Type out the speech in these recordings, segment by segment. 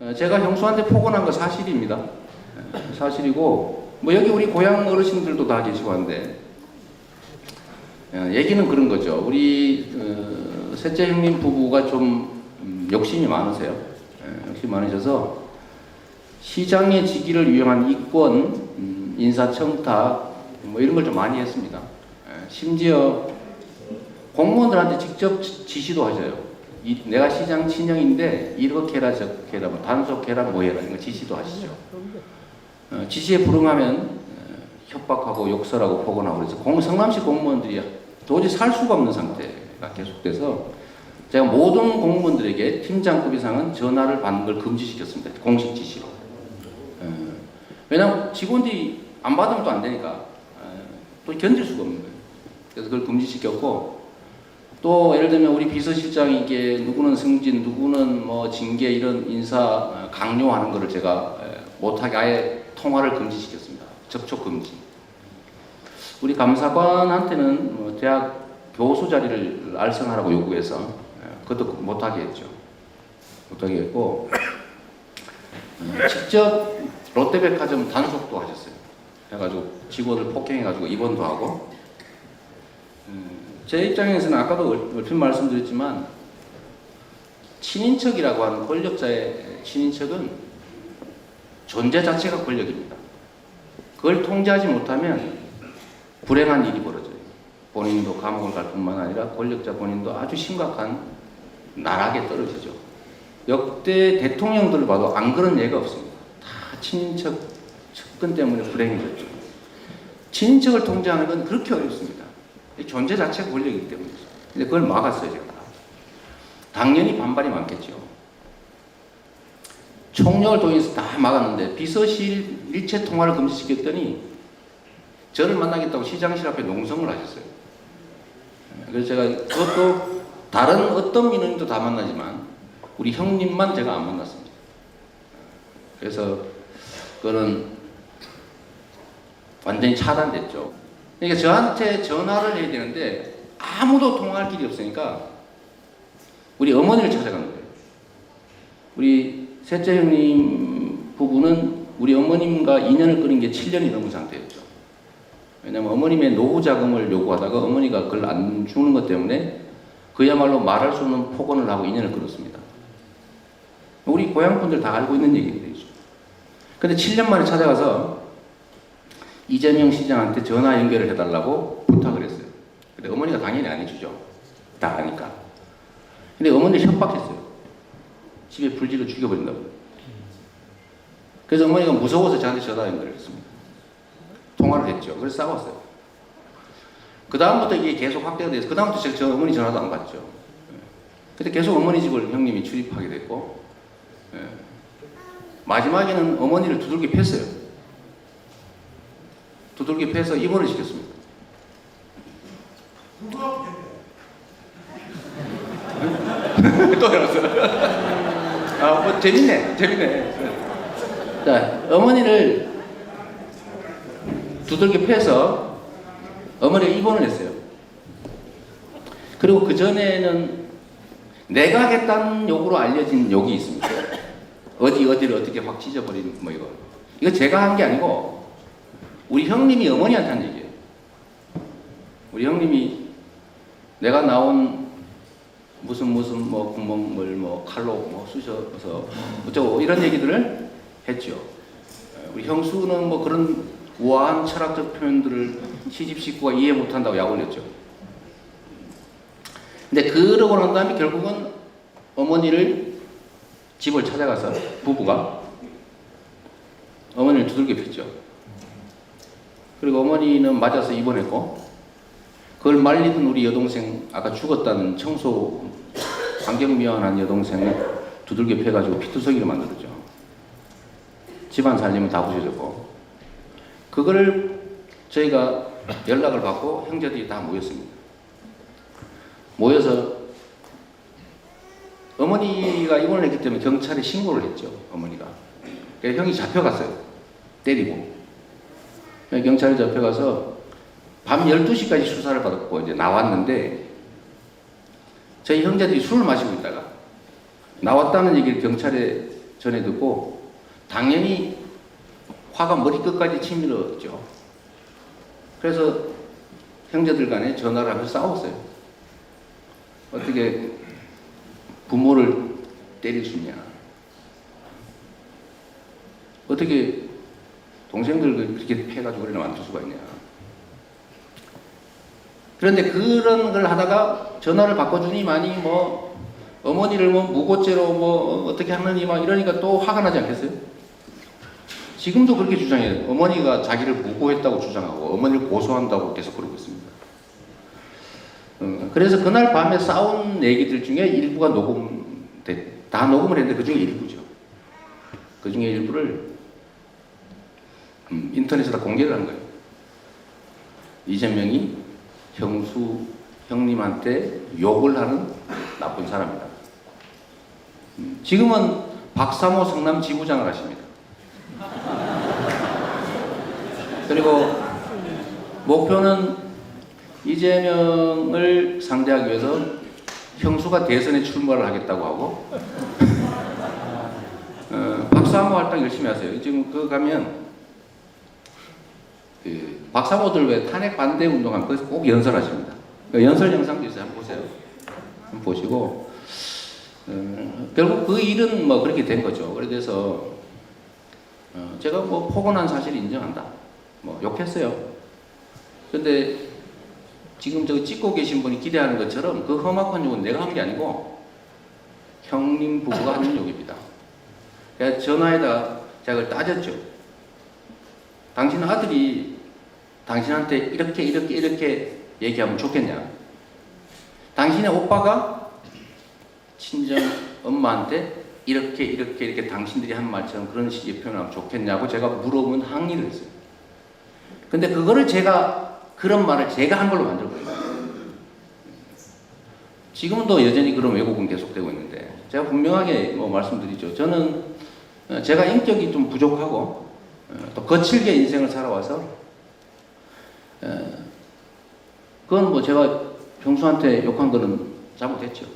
어, 제가 형수한테 폭언한 거 사실입니다. 어, 사실이고 뭐 여기 우리 고향 어르신들도 다 계시고 한데 어, 얘기는 그런 거죠. 우리 어, 셋째 형님 부부가 좀 음, 욕심이 많으세요. 예, 욕심이 많으셔서 시장의 직위를 위한 이권, 음, 인사청탁 뭐 이런 걸 좀 많이 했습니다. 예, 심지어 공무원들한테 직접 지- 지시도 하셔요. 이, 내가 시장 친형인데 이렇게 해라 저렇게 해라 뭐 단속해라 뭐 해라 이런 거 지시도 하시죠. 어, 지시에 불응하면 어, 협박하고 욕설하고 폭언하고 그래서 공, 성남시 공무원들이 도저히 살 수가 없는 상태가 계속돼서 제가 모든 공무원들에게 팀장급 이상은 전화를 받는 걸 금지시켰습니다. 공식 지시로. 어, 왜냐하면 직원들이 안 받으면 또 안 되니까 어, 또 견딜 수가 없는 거예요. 그래서 그걸 금지시켰고 또 예를 들면 우리 비서실장이 이게 누구는 승진, 누구는 뭐 징계 이런 인사 어, 강요하는 거를 제가 에, 못하게 아예 통화를 금지시켰습니다. 접촉 금지. 우리 감사관한테는 뭐 대학 교수 자리를 알선하라고 요구해서 에, 그것도 못하게 했죠. 못하게 했고 어, 직접 롯데백화점 단속도 하셨어요. 해가지고 직원을 폭행해가지고 입원도 하고 음, 제 입장에서는 아까도 얼- 얼핏 말씀드렸지만 친인척이라고 하는 권력자의 친인척은 존재 자체가 권력입니다. 그걸 통제하지 못하면 불행한 일이 벌어져요. 본인도 감옥을 갈 뿐만 아니라 권력자 본인도 아주 심각한 나락에 떨어지죠. 역대 대통령들을 봐도 안 그런 예가 없습니다. 다 친인척 측근 때문에 불행해졌죠. 친인척을 통제하는 건 그렇게 어렵습니다. 이 존재 자체가 권력이기 때문이죠. 근데 그걸 막았어요, 제가. 당연히 반발이 많겠죠. 총력을 통해서 다 막았는데 비서실 일체 통화를 금지시켰더니 저를 만나겠다고 시장실 앞에 농성을 하셨어요. 그래서 제가 그것도 다른 어떤 민원인도 다 만나지만 우리 형님만 제가 안 만났습니다. 그래서 그거는 완전히 차단됐죠. 그러니까 저한테 전화를 해야 되는데 아무도 통화할 길이 없으니까 우리 어머니를 찾아간 거예요. 우리 셋째 형님 부부는 우리 어머님과 인연을 끊은 게 7년이 넘은 상태였죠. 왜냐하면 어머님의 노후 자금을 요구하다가 어머니가 그걸 안 주는 것 때문에 그야말로 말할 수 없는 폭언을 하고 인연을 끊었습니다. 우리 고향 분들 다 알고 있는 얘기들이죠. 근데 7년 만에 찾아가서 이재명 시장한테 전화 연결을 해달라고 부탁을 했어요. 근데 어머니가 당연히 안 해주죠. 다 아니까. 근데 어머니를 협박했어요. 집에 불질러 죽여버린다고. 그래서 어머니가 무서워서 저한테 전화 연결을 했습니다. 통화를 했죠. 그래서 싸웠어요. 그 다음부터 이게 계속 확대가 돼서 그 다음부터 제가 저 어머니 전화도 안 받죠. 예. 근데 계속 어머니 집을 형님이 출입하게 됐고 예. 마지막에는 어머니를 두들겨 팼어요. 두들겨 패서 입원을 시켰습니다. 또 이러면서. 아, 뭐 재밌네, 재밌네. 자, 어머니를 두들겨 패서 어머니가 입원을 했어요. 그리고 그 전에는 내가 하겠다는 욕으로 알려진 욕이 있습니다. 어디 어디를 어떻게 확 찢어버린 뭐 이거. 이거 제가 한 게 아니고 우리 형님이 어머니한테 한 얘기예요. 우리 형님이 내가 나온 무슨 무슨 뭐 구멍을 뭐 칼로 뭐 쑤셔서 어쩌고 이런 얘기들을 했죠. 어, 우리 형수는 뭐 그런 우아한 철학적 표현들을 시집 식구가 이해 못한다고 약 올렸죠. 근데 그러고 난 다음에 결국은 어머니를 집을 찾아가서 부부가 어머니를 두들겨 팼죠. 그리고 어머니는 맞아서 입원했고 그걸 말리던 우리 여동생 아까 죽었다는 청소 환경미화한 여동생을 두들겨 패가지고 피투성이를 만들었죠. 집안 살림은 다 부셔졌고 그거를 저희가 연락을 받고 형제들이 다 모였습니다. 모여서 어머니가 입원을 했기 때문에 경찰에 신고를 했죠. 어머니가. 그래서 형이 잡혀갔어요. 때리고. 그래서 경찰에 잡혀가서 밤 12시까지 수사를 받았고 이제 나왔는데 저희 형제들이 술을 마시고 있다가 나왔다는 얘기를 경찰에 전해 듣고 당연히 화가 머리끝까지 치밀었죠. 그래서 형제들 간에 전화를 하면서 싸웠어요. 어떻게 부모를 때릴 수 있냐. 어떻게 동생들 그렇게 패가지고 그래 만들 수가 있냐. 그런데 그런 걸 하다가 전화를 바꿔주니만이 뭐 어머니를 뭐 무고죄로 뭐 어떻게 하느니 막 이러니까 또 화가 나지 않겠어요? 지금도 그렇게 주장해요. 어머니가 자기를 무고했다고 주장하고 어머니를 고소한다고 계속 그러고 있습니다. 어, 그래서 그날 밤에 싸운 얘기들 중에 일부가 녹음돼 다 녹음을 했는데 그 중에 일부죠. 그 중에 일부를 음, 인터넷에다 공개를 한 거예요. 이재명이 형수 형님한테 욕을 하는 나쁜 사람이다. 음, 지금은 박사모 성남 지부장을 하십니다. 그리고 목표는 이재명을 상대하기 위해서 형수가 대선에 출마를 하겠다고 하고 어, 박사모 활동 열심히 하세요. 지금 그 가면 그 박사모들 왜 탄핵 반대 운동하면 거기서 꼭 연설하십니다. 그 연설 영상도 있어요. 한번 보세요. 한번 보시고 어, 결국 그 일은 뭐 그렇게 된 거죠. 그래서 어, 제가 뭐 포근한 사실 인정한다. 뭐 욕했어요. 근데 지금 저기 찍고 계신 분이 기대하는 것처럼 그 험악한 욕은 내가 한 게 아니고 형님 부부가 하는 욕입니다. 그래서 전화에다 제가 그걸 따졌죠. 당신 아들이 당신한테 이렇게 이렇게 이렇게 얘기하면 좋겠냐? 당신의 오빠가 친정 엄마한테 이렇게 이렇게 이렇게 당신들이 한 말처럼 그런 식의 표현하면 좋겠냐고 제가 물어본 항의를 했어요. 근데 그거를 제가 그런 말을 제가 한 걸로 만들어버려요. 지금도 여전히 그런 왜곡은 계속되고 있는데 제가 분명하게 뭐 말씀드리죠. 저는 어, 제가 인격이 좀 부족하고 어, 또 거칠게 인생을 살아와서 어, 그건 뭐 제가 병수한테 욕한 거는 잘못했죠.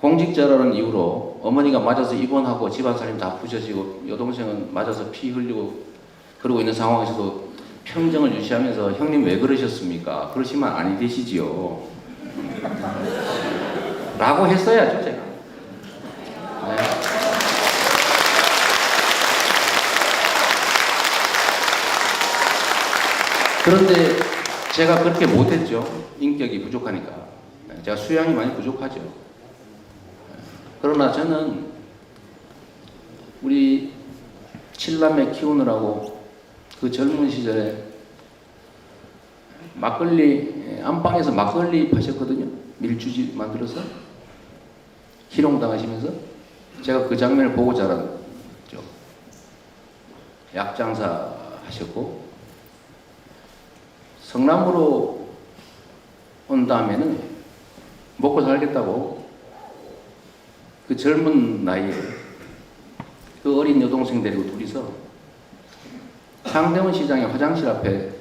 공직자라는 이유로 어머니가 맞아서 입원하고 집안 살림 다 부셔지고 여동생은 맞아서 피 흘리고 그러고 있는 상황에서도 평정을 유지하면서 형님 왜 그러셨습니까? 그러시면 아니 되시지요. 라고 했어야죠, 제가. 네. 그런데 제가 그렇게 못했죠. 인격이 부족하니까. 제가 수양이 많이 부족하죠. 그러나 저는 우리 칠남매 키우느라고 그 젊은 시절에 막걸리 안방에서 막걸리 파셨거든요. 밀주지 만들어서 희롱당하시면서 제가 그 장면을 보고 자랐죠. 약장사 하셨고 성남으로 온 다음에는 먹고 살겠다고 그 젊은 나이에 그 어린 여동생 데리고 둘이서 상대원 시장의 화장실 앞에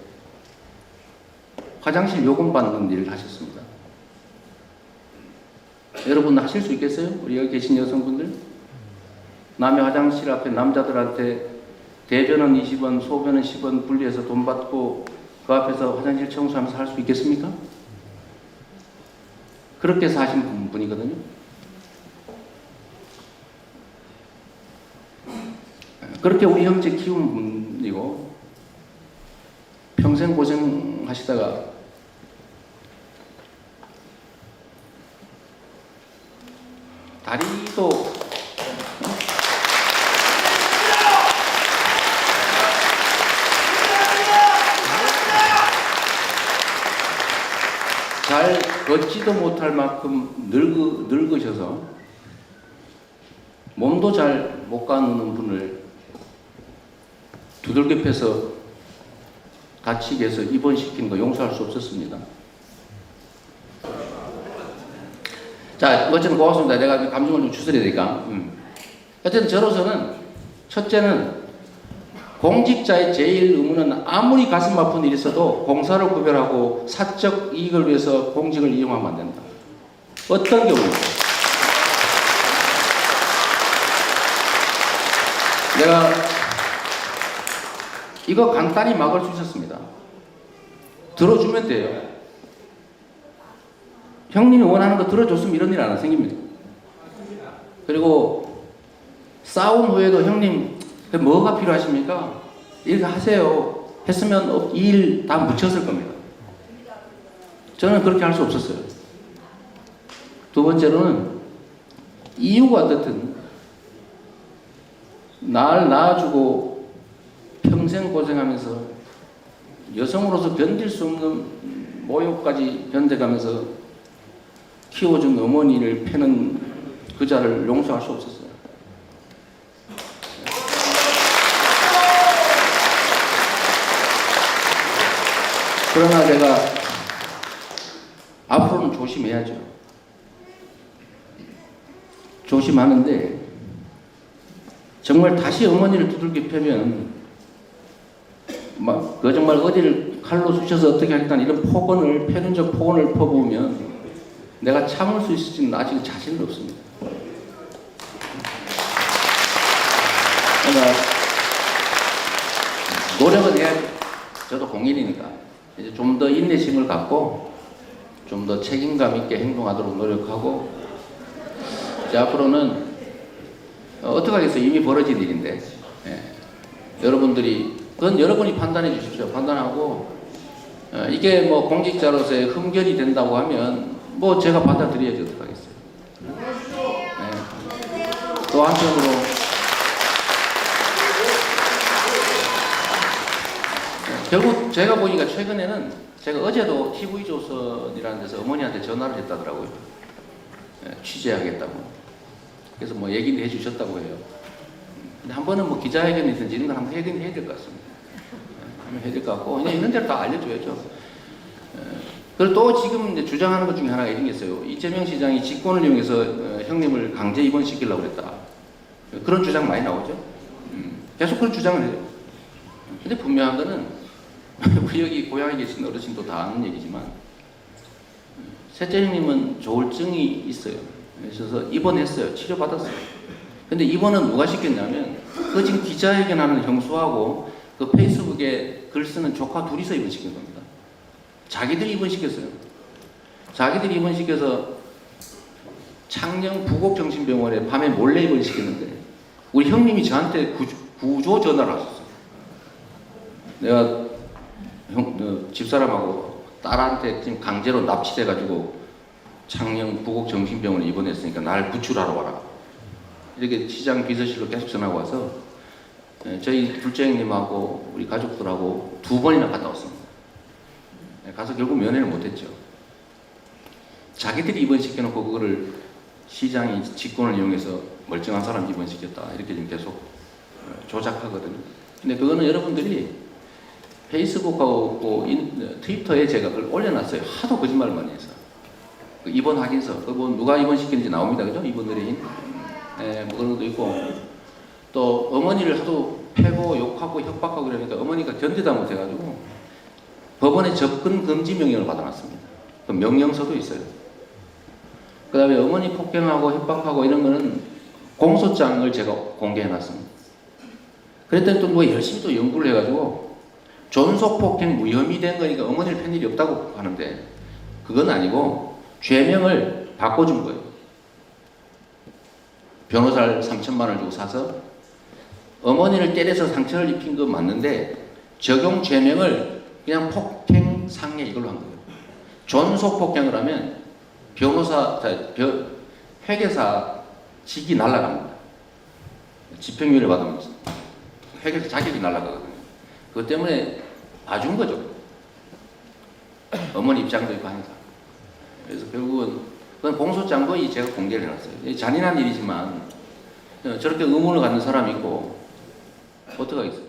화장실 요금 받는 일을 하셨습니다. 여러분 하실 수 있겠어요? 우리 여기 계신 여성분들? 남의 화장실 앞에 남자들한테 대변은 20원, 소변은 10원 분리해서 돈 받고 그 앞에서 화장실 청소하면서 할 수 있겠습니까? 그렇게 사신 분이거든요. 그렇게 우리 형제 키운 분이고 평생 고생하시다가 다리도 잘 걷지도 못할 만큼 늙으, 늙으셔서 몸도 잘 못 가는 분을 두들겨 패서 다치게 해서 입원시킨 거 용서할 수 없었습니다. 자, 어쨌든 고맙습니다. 내가 감정을 좀 추스려야 되니까. 음. 어쨌든 저로서는 첫째는 공직자의 제일 의무는 아무리 가슴 아픈 일이 있어도 공사를 구별하고 사적 이익을 위해서 공직을 이용하면 안 된다. 어떤 경우에도. 내가 이거 간단히 막을 수 있었습니다. 들어주면 돼요. 형님이 원하는 거 들어줬으면 이런 일 안 생깁니다. 그리고 싸운 후에도 형님 뭐가 필요하십니까? 이렇게 하세요. 했으면 이 일 다 묻혔을 겁니다. 저는 그렇게 할 수 없었어요. 두 번째로는 이유가 어떻든 날 낳아주고 평생 고생하면서 여성으로서 견딜 수 없는 모욕까지 견뎌가면서 키워준 어머니를 패는 그자를 용서할 수 없었어요. 그러나 제가 앞으로는 조심해야죠. 조심하는데 정말 다시 어머니를 두들겨 패면 막 그 정말 어디를 칼로 쑤셔서 어떻게 하겠다는 이런 폭언을 패륜적 폭언을 퍼부으면 내가 참을 수 있을지는 아직 자신은 없습니다. 그러니까 노력은 해야죠. 저도 공인이니까 이제 좀 더 인내심을 갖고 좀 더 책임감 있게 행동하도록 노력하고 이제 앞으로는 어, 어떡하겠어요. 이미 벌어진 일인데 예. 여러분들이 그건 여러분이 판단해 주십시오. 판단하고 어, 이게 뭐 공직자로서의 흠결이 된다고 하면 뭐 제가 받아들여야지 어떡하겠어요. 예. 또 한편으로 예, 결국 제가 보니까 최근에는 제가 어제도 TV조선이라는 데서 어머니한테 전화를 했다더라고요. 예, 취재하겠다고. 그래서 뭐 얘기를 해주셨다고 해요. 근데 한 번은 뭐 기자회견이든지 이런 걸 한번 해야, 해야 될 것 같습니다. 예, 한번 해야 될 것 같고, 그냥 있는 대로 다 알려줘야죠. 예, 그리고 또 지금 이제 주장하는 것 중에 하나가 이런 게 있어요. 이재명 시장이 직권을 이용해서 어, 형님을 강제 입원시키려고 그랬다. 그런 주장 많이 나오죠. 음, 계속 그런 주장을 해요. 근데 분명한 거는 우리 여기 고향에 계신 어르신도 다 아는 얘기지만 셋째 형님은 조울증이 있어요. 그래서 입원했어요. 치료받았어요. 근데 입원은 누가 시켰냐면 그 지금 기자회견하는 형수하고 그 페이스북에 글 쓰는 조카 둘이서 입원시킨 겁니다. 자기들이 입원시켰어요. 자기들이 입원시켜서 창녕 부곡정신병원에 밤에 몰래 입원시켰는데 우리 형님이 저한테 구조 전화를 하셨어요. 내가 형, 어, 집사람하고 딸한테 지금 강제로 납치돼가지고 창녕 부곡 정신병원에 입원했으니까 날 구출하러 와라. 이렇게 시장 비서실로 계속 전화가 와서 예, 저희 둘째 형님하고 우리 가족들하고 두 번이나 갔다 왔습니다. 예, 가서 결국 면회를 못했죠. 자기들이 입원시켜놓고 그거를 시장이 직권을 이용해서 멀쩡한 사람 입원시켰다 이렇게 지금 계속 어, 조작하거든요. 근데 그거는 여러분들이 페이스북하고 그 인- 트위터에 제가 그걸 올려놨어요. 하도 거짓말을 많이 해서. 그 입원 확인서, 그뭐 누가 입원시키는지 나옵니다. 그죠? 입원 의뢰인. 예, 뭐 그런 것도 있고. 또 어머니를 하도 패고 욕하고 협박하고 그러니까 어머니가 견디다 못해가지고 법원에 접근 금지 명령을 받아놨습니다. 그 명령서도 있어요. 그 다음에 어머니 폭행하고 협박하고 이런 거는 공소장을 제가 공개해놨습니다. 그랬더니 또 뭐 열심히 또 연구를 해가지고 존속폭행 무혐의 된 거니까 어머니를 팬 일이 없다고 하는데 그건 아니고 죄명을 바꿔준 거예요. 변호사를 3천만 원을 주고 사서 어머니를 때려서 상처를 입힌 건 맞는데 적용 죄명을 그냥 폭행 상해 이걸로 한 거예요. 존속 폭행을 하면 변호사, 회계사 직이 날라갑니다. 집행유예를 받으면 회계사 자격이 날라가거든요. 그것 때문에 봐준 거죠. 어머니 입장도 있고 하니까. 그래서 결국은 그건 공소장도 이 제가 공개를 해놨어요. 이 잔인한 일이지만 어, 저렇게 의문을 갖는 사람이 있고 어떡하겠어요.